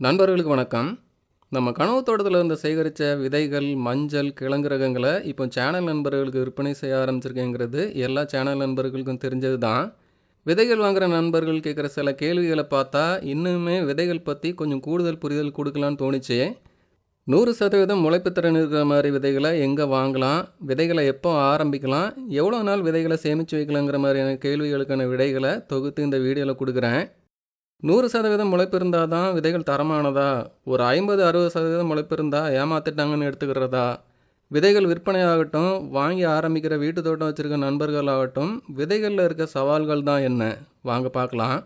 நண்பர்களுக்கு வணக்கம். நம்ம கனவு தோட்டத்தில் இருந்து சேகரித்த விதைகள் மஞ்சள் கிழங்கு ரகங்களை இப்போ சேனல் நண்பர்களுக்கு விற்பனை செய்ய ஆரம்பிச்சிருக்கேங்கிறது எல்லா சேனல் நண்பர்களுக்கும் தெரிஞ்சது தான் விதைகள் வாங்குகிற நண்பர்கள் கேட்குற சில கேள்விகளை பார்த்தா இன்னுமே விதைகள் பற்றி கொஞ்சம் கூடுதல் புரிதல் கொடுக்கலான்னு தோணுச்சு. நூறு சதவீதம் முளைப்புத்திறன் இருக்கிற மாதிரி விதைகளை எங்கே வாங்கலாம்? விதைகளை எப்போ ஆரம்பிக்கலாம்? எவ்வளோ நாள் விதைகளை சேமித்து வைக்கலாங்கிற மாதிரியான கேள்விகளுக்கான விடைகளை தொகுத்து இந்த வீடியோவில் கொடுக்குறேன். நூறு சதவீதம் முளைப்பிருந்தால் தான் விதைகள் தரமானதா? ஒரு ஐம்பது அறுபது சதவீதம் முளைப்பு இருந்தால் ஏமாத்திட்டாங்கன்னு எடுத்துக்கிறதா? விதைகள் விற்பனையாகட்டும் வாங்கி ஆரம்பிக்கிற வீட்டு தோட்டம் வச்சுருக்க நண்பர்களாகட்டும் விதைகளில் இருக்க சவால்கள் தான் என்ன? வாங்க பார்க்கலாம்.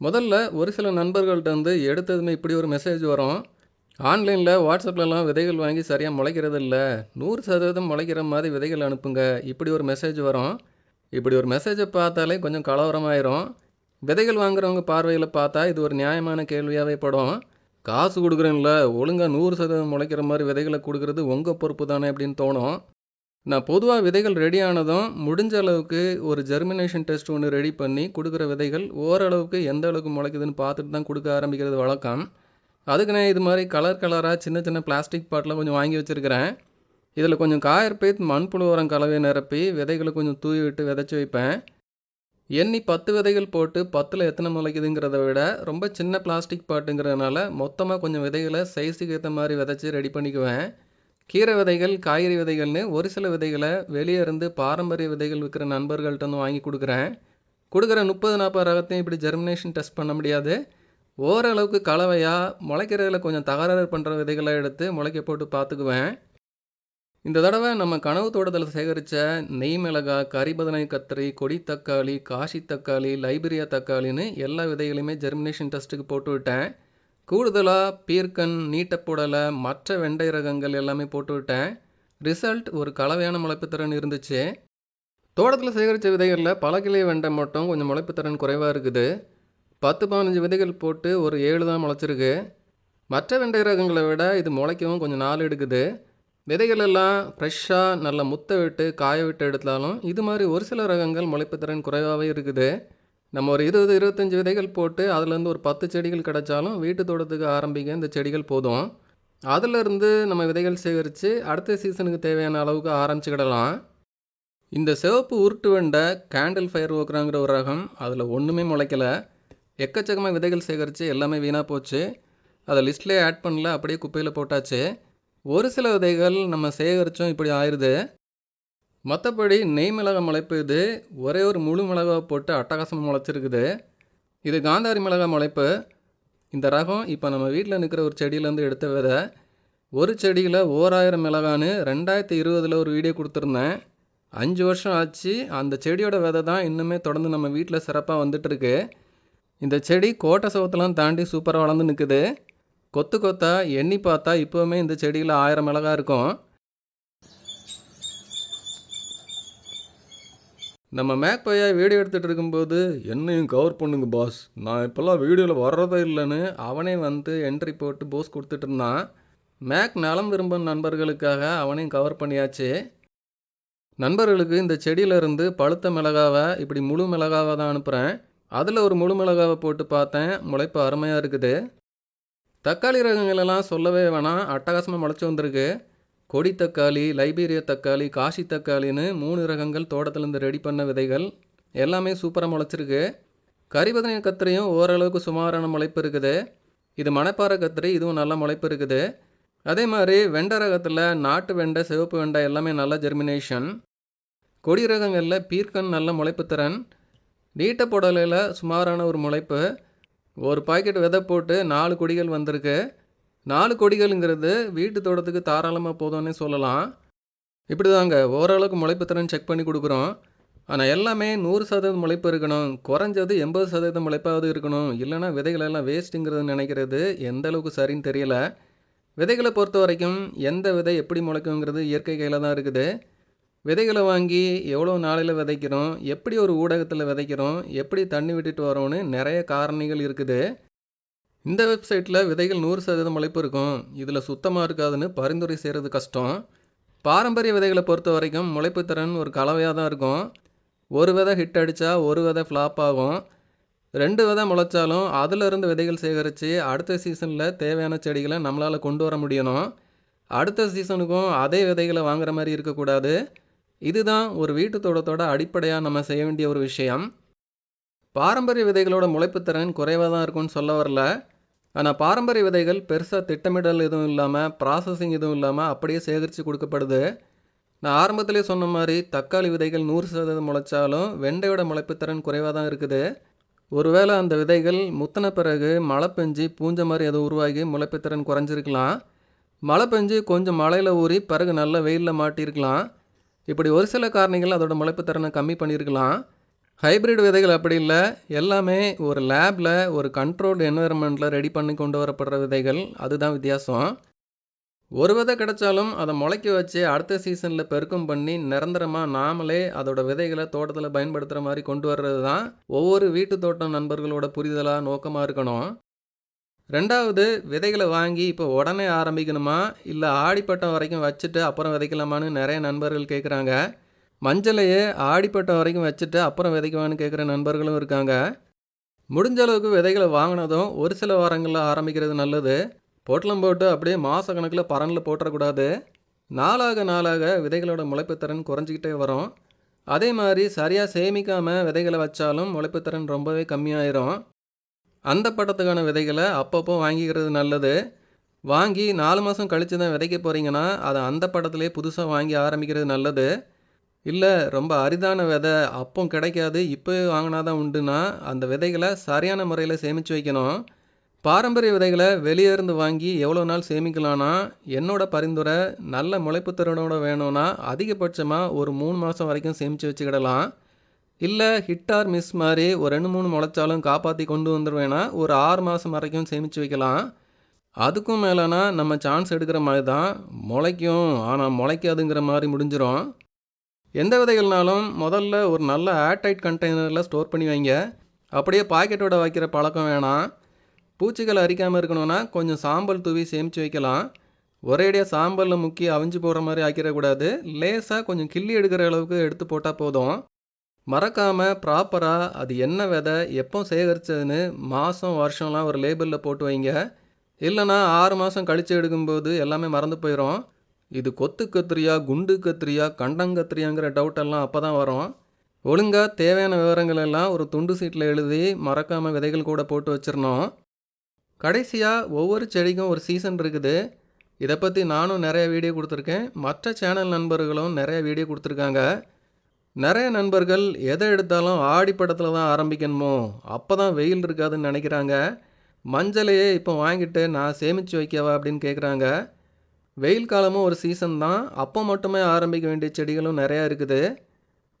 முதல்ல ஒரு சில நண்பர்கள்ட்டேருந்து எடுத்ததுமே இப்படி ஒரு மெசேஜ் வரும். ஆன்லைனில் வாட்ஸ்அப்லலாம் விதைகள் வாங்கி சரியாக முளைக்கிறது இல்லை நூறு சதவீதம் முளைக்கிற மாதிரி விதைகள் அனுப்புங்க. இப்படி ஒரு மெசேஜ் வரும். இப்படி ஒரு மெசேஜை பார்த்தாலே கொஞ்சம் கலவரமாயிரும். விதைகள் வாங்குறவங்க பார்வையில் பார்த்தா இது ஒரு நியாயமான கேள்வியாகவே படும். காசு கொடுக்குறேன்ல ஒழுங்காக நூறு சதவீதம் முளைக்கிற மாதிரி விதைகளை கொடுக்குறது உங்கள் பொறுப்பு தானே அப்படின்னு தோணும். நான் பொதுவாக விதைகள் ரெடி ஆனதும் முடிஞ்ச அளவுக்கு ஒரு ஜெர்மினேஷன் டெஸ்ட் ஒன்று ரெடி பண்ணி கொடுக்குற விதைகள் ஓரளவுக்கு எந்த அளவுக்கு முளைக்குதுன்னு பார்த்துட்டு தான் கொடுக்க ஆரம்பிக்கிறது வழக்கம். அதுக்கு நான் இது மாதிரி கலர் கலராக சின்ன சின்ன பிளாஸ்டிக் பாட்டில் கொஞ்சம் வாங்கி வச்சுருக்கிறேன். இதில் கொஞ்சம் காயற்பேத் மண்புழு உரம் கலவையை நிரப்பி விதைகளை கொஞ்சம் தூவி விட்டு விதைச்சி வைப்பேன். எண்ணி பத்து விதைகள் போட்டு பத்தில் எத்தனை முளைக்குதுங்கிறத விட ரொம்ப சின்ன பிளாஸ்டிக் பாட்டுங்கிறதுனால மொத்தமாக கொஞ்சம் விதைகளை சைஸுக்கு ஏற்ற மாதிரி விதைச்சி ரெடி பண்ணிக்குவேன். கீரை விதைகள் காய்கறி விதைகள்னு ஒரு சில விதைகளை வெளியே இருந்து பாரம்பரிய விதைகள் விற்கிற நண்பர்கள்ட்ட வந்து வாங்கி கொடுக்குறேன். கொடுக்குற முப்பது நாற்பது ரகத்தையும் இப்படி ஜெர்மினேஷன் டெஸ்ட் பண்ண முடியாது. ஓரளவுக்கு கலவையாக முளைக்கிறதுல கொஞ்சம் தகராறு பண்ணுற விதைகளை எடுத்து முளைக்க போட்டு பார்த்துக்குவேன். இந்த தடவை நம்ம கனவு தோட்டத்தில் சேகரித்த நெய் மிளகாய் கரிபதனை கத்திரி கொடி தக்காளி காஷி தக்காளி லைபீரியா தக்காளின்னு எல்லா விதைகளையுமே ஜெர்மினேஷன் டெஸ்ட்டுக்கு போட்டு விட்டேன். கூடுதலாக பீர்க்கன் நீட்டப்புடலை மற்ற வெண்டை ரகங்கள் எல்லாமே போட்டு விட்டேன். ரிசல்ட் ஒரு கலவையான முளைப்புத்திறன் இருந்துச்சு. தோட்டத்தில் சேகரித்த விதைகளில் பல கிளை வெண்டை மட்டும் கொஞ்சம் முளைப்புத்திறன் குறைவாக இருக்குது. பத்து பதினஞ்சு விதைகள் போட்டு ஒரு ஏழு தான் முளைச்சிருக்கு. மற்ற வெண்டை ரகங்களை விட இது முளைக்கவும் கொஞ்சம் நாள் எடுக்குது. விதைகள் எல்லாம் ஃப்ரெஷ்ஷாக நல்லா முத்த விட்டு காய விட்டு எடுத்தாலும் இது மாதிரி ஒரு சில ரகங்கள் முளைப்புத்திறன் குறைவாகவே இருக்குது. நம்ம ஒரு இருபது இருபத்தஞ்சி விதைகள் போட்டு அதுலேருந்து ஒரு பத்து செடிகள் கிடைச்சாலும் வீட்டு தோட்டத்துக்கு ஆரம்பிக்க இந்த செடிகள் போதும். அதிலிருந்து நம்ம விதைகள் சேகரித்து அடுத்த சீசனுக்கு தேவையான அளவுக்கு ஆரம்பிச்சுக்கிடலாம். இந்த சிவப்பு உருட்டு வெண்டை கேண்டில் ஃபயர் ஓக்குறாங்கிற ஒரு ரகம் அதில் ஒன்றுமே முளைக்கலை. எக்கச்சக்கமாக விதைகள் சேகரித்து எல்லாமே வீணாக போச்சு. அதை லிஸ்ட்லேயே ஆட் பண்ணல அப்படியே குப்பையில் போட்டாச்சு. ஒரு சில விதைகள் நம்ம சேகரித்தோம் இப்படி ஆயிடுது மற்றபடி நெய் மிளகாய் முளைப்பு இது ஒரே ஒரு முழு மிளகாய் போட்டு அட்டகாசமாக முளைச்சிருக்குது. இது காந்தாரி மிளகாய் முளைப்பு. இந்த ரகம் இப்போ நம்ம வீட்டில் நிற்கிற ஒரு செடியிலேருந்து எடுத்த விதை. ஒரு செடியில் ஓராயிரம் மிளகான்னு ரெண்டாயிரத்தி இருபதில் ஒரு வீடியோ கொடுத்துருந்தேன். அஞ்சு வருஷம் ஆச்சு அந்த செடியோட விதை தான் இன்னுமே தொடர்ந்து நம்ம வீட்டில் சிறப்பாக வந்துட்டுருக்கு இந்த செடி கோட்டை சவத்தெல்லாம் தாண்டி சூப்பராக வளர்ந்து நிற்குது கொத்து கொத்தா எண்ணி பார்த்தா இப்போவுமே இந்த செடியில் ஆயிரம் மிளகா இருக்கும். நம்ம மேக் பையா வீடியோ எடுத்துகிட்டு இருக்கும்போது என்னையும் கவர் பண்ணுங்க பாஸ். நான் இப்போல்லாம் வீடியோவில் வர்றதே இல்லைன்னு அவனே வந்து என்ட்ரி போட்டு போஸ் கொடுத்துட்டு இருந்தான். மேக் நலம் விரும்பும் நண்பர்களுக்காக அவனையும் கவர் பண்ணியாச்சு. நண்பர்களுக்கு இந்த செடியிலேருந்து பழுத்த மிளகாவை இப்படி முழு மிளகாவை தான் அனுப்புகிறேன் அதில் ஒரு முழு மிளகாவை போட்டு பார்த்தேன். முளைப்பு அருமையாக இருக்குது. தக்காளி ரகங்களெல்லாம் சொல்லவே வேணாம். அட்டகாசமாக முளைச்சி வந்திருக்கு. கொடி தக்காளி லைபீரிய தக்காளி காஷி தக்காளின்னு மூணு ரகங்கள் தோட்டத்துலேருந்து ரெடி பண்ண விதைகள். எல்லாமே சூப்பராக முளைச்சிருக்கு. கரிபதனை கத்திரியும் ஓரளவுக்கு சுமாரான முளைப்பு இருக்குது. இது மணப்பாறை கத்திரி இதுவும் நல்ல முளைப்பு இருக்குது. அதே மாதிரி வெண்டை ரகத்தில் நாட்டு வெண்டை சிவப்பு வெண்டை எல்லாமே நல்ல ஜெர்மினேஷன் கொடி ரகங்களில் பீர்க்கன் நல்ல முளைப்பு திறன். நீட்ட புடலையில் சுமாரான ஒரு முளைப்பு. ஒரு பாக்கெட் விதை போட்டு நாலு கொடிகள் வந்திருக்கு. நாலு கொடிகள்ங்கிறது வீட்டு தோட்டத்துக்கு தாராளமாக போதும்னே சொல்லலாம். இப்படி தாங்க ஓரளவுக்கு முளைப்பு திறன் செக் பண்ணி கொடுக்குறோம். ஆனால் எல்லாமே நூறு சதவீதம் முளைப்பு இருக்கணும். குறைஞ்சது எண்பது சதவீதம் முளைப்பாவது இருக்கணும். இல்லைனா விதைகள் எல்லாம் வேஸ்ட்டுங்கிறது நினைக்கிறது எந்த அளவுக்கு சரின்னு தெரியல. விதைகளை பொறுத்த வரைக்கும் எந்த விதை எப்படி முளைக்குங்கிறது இயற்கை கையில் தான் இருக்குது. விதைகளை வாங்கி எவ்வளோ நாளையில் விதைக்கிறோம் எப்படி ஒரு ஊடகத்தில் விதைக்கிறோம் எப்படி தண்ணி விட்டுட்டு வரோன்னு நிறைய காரணிகள் இருக்குது. இந்த வெப்சைட்டில் விதைகள் நூறு சதவீதம் முளைப்பு இருக்கும். இதில் சுத்தமாக இருக்காதுன்னு பரிந்துரை செய்கிறது கஷ்டம். பாரம்பரிய விதைகளை பொறுத்த வரைக்கும் முளைப்பு திறன் ஒரு கலவையாக தான் இருக்கும். ஒரு விதை ஹிட் அடித்தா ஒரு விதை ஃப்ளாப் ஆகும். ரெண்டு விதை முளைச்சாலும் அதிலிருந்து விதைகள் சேகரித்து அடுத்த சீசனில் தேவையான செடிகளை நம்மளால் கொண்டு வர முடியணும். அடுத்த சீசனுக்கும் அதே விதைகளை வாங்குற மாதிரி இருக்கக்கூடாது. இதுதான் ஒரு வீட்டு தோட்டத்தோட அடிப்படையாக நம்ம செய்ய வேண்டிய ஒரு விஷயம். பாரம்பரிய விதைகளோட முளைப்புத்திறன் குறைவாக தான் இருக்கும்னு சொல்ல வரல. ஆனால் பாரம்பரிய விதைகள் பெருசாக திட்டமிடல் எதுவும் இல்லாமல் ப்ராசஸிங் எதுவும் இல்லாமல் அப்படியே சேகரித்து கொடுக்கப்படுது. நான் ஆரம்பத்திலே சொன்ன மாதிரி தக்காளி விதைகள் நூறு சதவீதம் முளைச்சாலும் வெண்டையோட முளைப்புத்திறன் குறைவாக தான் இருக்குது. ஒருவேளை அந்த விதைகள் முத்தின பிறகு மழை பெஞ்சு பூஞ்ச மாதிரி எதுவும் உருவாகி முளைப்புத்திறன் குறைஞ்சிருக்கலாம். மழை பெஞ்சு கொஞ்சம் மழையில் ஊறி பிறகு நல்ல வெயிலில் மாட்டியிருக்கலாம். இப்படி ஒரு சில காரணிகள் அதோட முளைப்புத்திறனை கம்மி பண்ணியிருக்கலாம். ஹைப்ரிட் விதைகள் அப்படி இல்லை. எல்லாமே ஒரு லேபில் ஒரு கண்ட்ரோல்டு என்வரன்மெண்ட்டில் ரெடி பண்ணி கொண்டு வரப்படுற விதைகள். அதுதான் வித்தியாசம். ஒரு விதை கிடைச்சாலும் அதை முளைக்க வச்சு அடுத்த சீசனில் பெருக்கம் பண்ணி நிரந்தரமாக நாமளே அதோட விதைகளை தோட்டத்தில் பயன்படுத்துகிற மாதிரி கொண்டு வர்றது தான் ஒவ்வொரு வீட்டு தோட்டம் நண்பர்களோட புரிதலாக நோக்கமாக இருக்கணும். ரெண்டாவது விதைகளை வாங்கி இப்போ உடனே ஆரம்பிக்கணுமா? இல்லை ஆடிப்பட்டம் வரைக்கும் வச்சுட்டு அப்புறம் விதைக்கலாமான்னு நிறைய நண்பர்கள் கேட்குறாங்க. மஞ்சளையே ஆடிப்பட்டம் வரைக்கும் வச்சுட்டு அப்புறம் விதைக்குவான்னு கேட்குற நண்பர்களும் இருக்காங்க. முடிஞ்ச அளவுக்கு விதைகளை வாங்கினதும் ஒரு சில வாரங்களில் ஆரம்பிக்கிறது நல்லது. பொட்டலம் போட்டு அப்படியே மாத கணக்கில் பரனில் போட்டுறக்கூடாது. நாளாக நாளாக விதைகளோட முளைப்புத்திறன் குறைஞ்சிக்கிட்டே வரும். அதே மாதிரி சரியாக சேமிக்காமல் விதைகளை வச்சாலும் முளைப்புத்திறன் ரொம்பவே கம்மியாயிரும். அந்த பட்டத்துக்கான விதைகளை அப்பப்போ வாங்கிக்கிறது நல்லது. வாங்கி நாலு மாதம் கழித்து தான் விதைக்க போகிறீங்கன்னா அதை அந்த படத்துலேயே புதுசாக வாங்கி ஆரம்பிக்கிறது நல்லது. இல்லை ரொம்ப அரிதான விதை அப்போ கிடைக்காது இப்போ வாங்கினா தான் உண்டுன்னா அந்த விதைகளை சரியான முறையில் சேமித்து வைக்கணும். பாரம்பரிய விதைகளை வெளியே இருந்து வாங்கி எவ்வளோ நாள் சேமிக்கலான்னா என்னோட பரிந்துரை நல்ல முளைப்பு திறனோட வேணும்னா அதிகபட்சமாக ஒரு மூணு மாதம் வரைக்கும் சேமித்து வச்சுக்கிடலாம். இல்லை ஹிட் ஆர் மிஸ் மாதிரி ஒரு ரெண்டு மூணு முளைச்சாலும் காப்பாற்றி கொண்டு வந்துடுவேன்னா ஒரு ஆறு மாதம் வரைக்கும் சேமித்து வைக்கலாம். அதுக்கும் மேலேனா நம்ம சான்ஸ் எடுக்கிற மாதிரி தான் முளைக்கும். ஆனால் முளைக்காதுங்கிற மாதிரி முடிஞ்சிடும் எந்த விதைகள்னாலும் முதல்ல ஒரு நல்ல ஏர்டைட் கண்டெய்னரில் ஸ்டோர் பண்ணி வைங்க. அப்படியே பாக்கெட்டோட வைக்கிற பழக்கம் வேணாம். பூச்சிகள் அரிக்காமல் இருக்கணும்னா கொஞ்சம் சாம்பல் தூவி சேமித்து வைக்கலாம். ஒரேடியாக சாம்பலில் முக்கி அவிஞ்சு போகிற மாதிரி ஆக்கிடக்கூடாது. லேசாக கொஞ்சம் கிள்ளி எடுக்கிற அளவுக்கு எடுத்து போட்டால் போதும். மறக்காமல் ப்ராப்பராக அது என்ன விதை எப்போ சேகரித்ததுன்னு மாதம் வருஷம்லாம் ஒரு லேபிளில் போட்டு வைங்க. இல்லைனா ஆறு மாதம் கழித்து எடுக்கும்போது எல்லாமே மறந்து போயிடும் இது கொத்து கத்திரியா குண்டு கத்திரியா கண்டங்கத்திரியாங்கிற டவுட்டெல்லாம் அப்போ தான் வரும். ஒழுங்காக தேவையான விவரங்கள் எல்லாம் ஒரு துண்டு சீட்டில் எழுதி மறக்காமல் விதைகள் கூட போட்டு வச்சிடணும் கடைசியாக ஒவ்வொரு செடிக்கும் ஒரு சீசன் இருக்குது. இதை பற்றி நானும் நிறைய வீடியோ கொடுத்துருக்கேன். மற்ற சேனல் நண்பர்களும் நிறைய வீடியோ கொடுத்துருக்காங்க. நிறைய நண்பர்கள் எதை எடுத்தாலும் ஆடிப்படத்தில் தான் ஆரம்பிக்கணுமோ அப்போ தான் வெயில் இருக்காதுன்னு நினைக்கிறாங்க. மஞ்சளையே இப்போ வாங்கிட்டு நான் சேமித்து வைக்கவா அப்படின்னு கேட்குறாங்க வெயில் காலமும் ஒரு சீசன் தான். அப்போ மட்டுமே ஆரம்பிக்க வேண்டிய செடிகளும் நிறையா இருக்குது.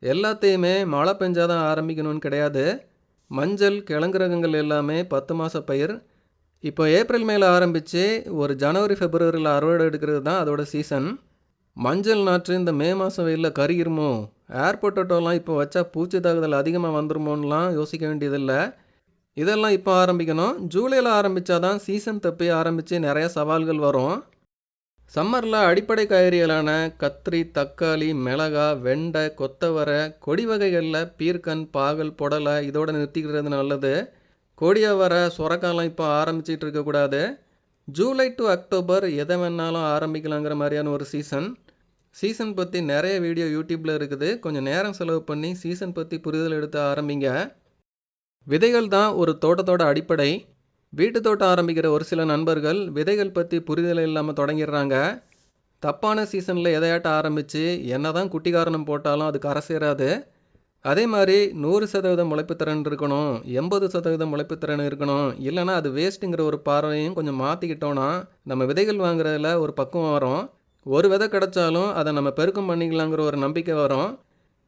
எல்லாத்தையுமே மழை பெஞ்சாதான் ஆரம்பிக்கணும்னு கிடையாது. மஞ்சள் கிழங்கு ரகங்கள் எல்லாமே பத்து மாத பயிர். இப்போ ஏப்ரல் மேல ஆரம்பித்து ஒரு ஜனவரி ஃபெப்ரவரியில் அறுவடை எடுக்கிறது தான் அதோட சீசன் மஞ்சள் நாற்று இந்த மே மாதம் வெயிலில் கருகிருமோ? ஏர் பொட்டேட்டோலாம் இப்போ வச்சா பூச்சி தாக்குதல் அதிகமாக வந்துருமோன்னெலாம் யோசிக்க வேண்டியதில்லை. இதெல்லாம் இப்போ ஆரம்பிக்கணும். ஜூலையில் ஆரம்பித்தா தான் சீசன் தப்பி ஆரம்பித்து நிறைய சவால்கள் வரும். சம்மரில் அடிப்படை காய்கறிகளான கத்திரி தக்காளி மிளகா வெண்டை கொத்தவரை கொடி வகைகளில் பீர்க்கன் பாகல் புடலை இதோடு நிறுத்திக்கிறது நல்லது. கொடியை வர சொரக்காலம் இப்போ ஆரம்பிச்சிட்டு இருக்கக்கூடாது ஜூலை டு அக்டோபர் எதை வேணாலும் ஆரம்பிக்கலாங்கிற மாதிரியான ஒரு சீசன் சீசன் பற்றி நிறைய வீடியோ யூடியூப்பில் இருக்குது. கொஞ்சம் நேரம் செலவு பண்ணி சீசன் பற்றி புரிதல் எடுத்து ஆரம்பிங்க. விதைகள் தான் ஒரு தோட்டத்தோட அடிப்படை. வீட்டு தோட்டம் ஆரம்பிக்கிற ஒரு சில நண்பர்கள் விதைகள் பற்றி புரிதல் இல்லாமல் தொடங்கிடுறாங்க. தப்பான சீசனில் எதையாட்ட ஆரம்பித்து என்ன தான் குட்டி காரணம் போட்டாலும் அது கரை சேராது. அதே மாதிரி நூறு சதவீதம் முளைப்புத்திறன் இருக்கணும் எண்பது சதவீதம் முளைப்புத்திறன் இருக்கணும். இல்லைனா அது வேஸ்ட்டுங்கிற ஒரு பார்வையும் கொஞ்சம் மாற்றிக்கிட்டோன்னா நம்ம விதைகள் வாங்குறதுல ஒரு பக்குவம் வரும். ஒரு விதை கிடைச்சாலும் அதை நம்ம பெருக்கம் பண்ணிக்கலாங்கிற ஒரு நம்பிக்கை வரும்.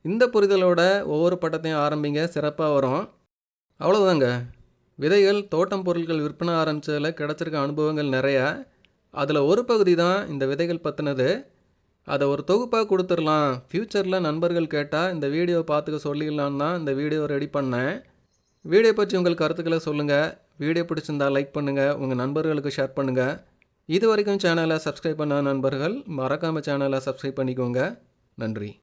இந்த புரிதலோட ஒவ்வொரு பட்டத்தையும் ஆரம்பிங்க சிறப்பாக வரும். அவ்வளோதாங்க விதைகள் தோட்டம் பொருட்கள் விற்பனை ஆரம்பித்ததில் கிடச்சிருக்க அனுபவங்கள் நிறையா. அதில் ஒரு பகுதி தான் இந்த விதைகள் பற்றினது அதை ஒரு தொகுப்பாக கொடுத்துடலாம். ஃப்யூச்சரில் நண்பர்கள் கேட்டால் இந்த வீடியோவை பார்த்துக்க சொல்லிடலான்னு தான் இந்த வீடியோ ரெடி பண்ணேன். வீடியோ பற்றி உங்கள் கருத்துக்களை சொல்லுங்கள் வீடியோ பிடிச்சிருந்தா லைக் பண்ணுங்கள் உங்கள் நண்பர்களுக்கு ஷேர் பண்ணுங்கள் இது வரைக்கும் சேனலை சப்ஸ்கிரைப் பண்ண நண்பர்கள் மறக்காமல் சேனலை சப்ஸ்கிரைப் பண்ணிக்கோங்க. நன்றி.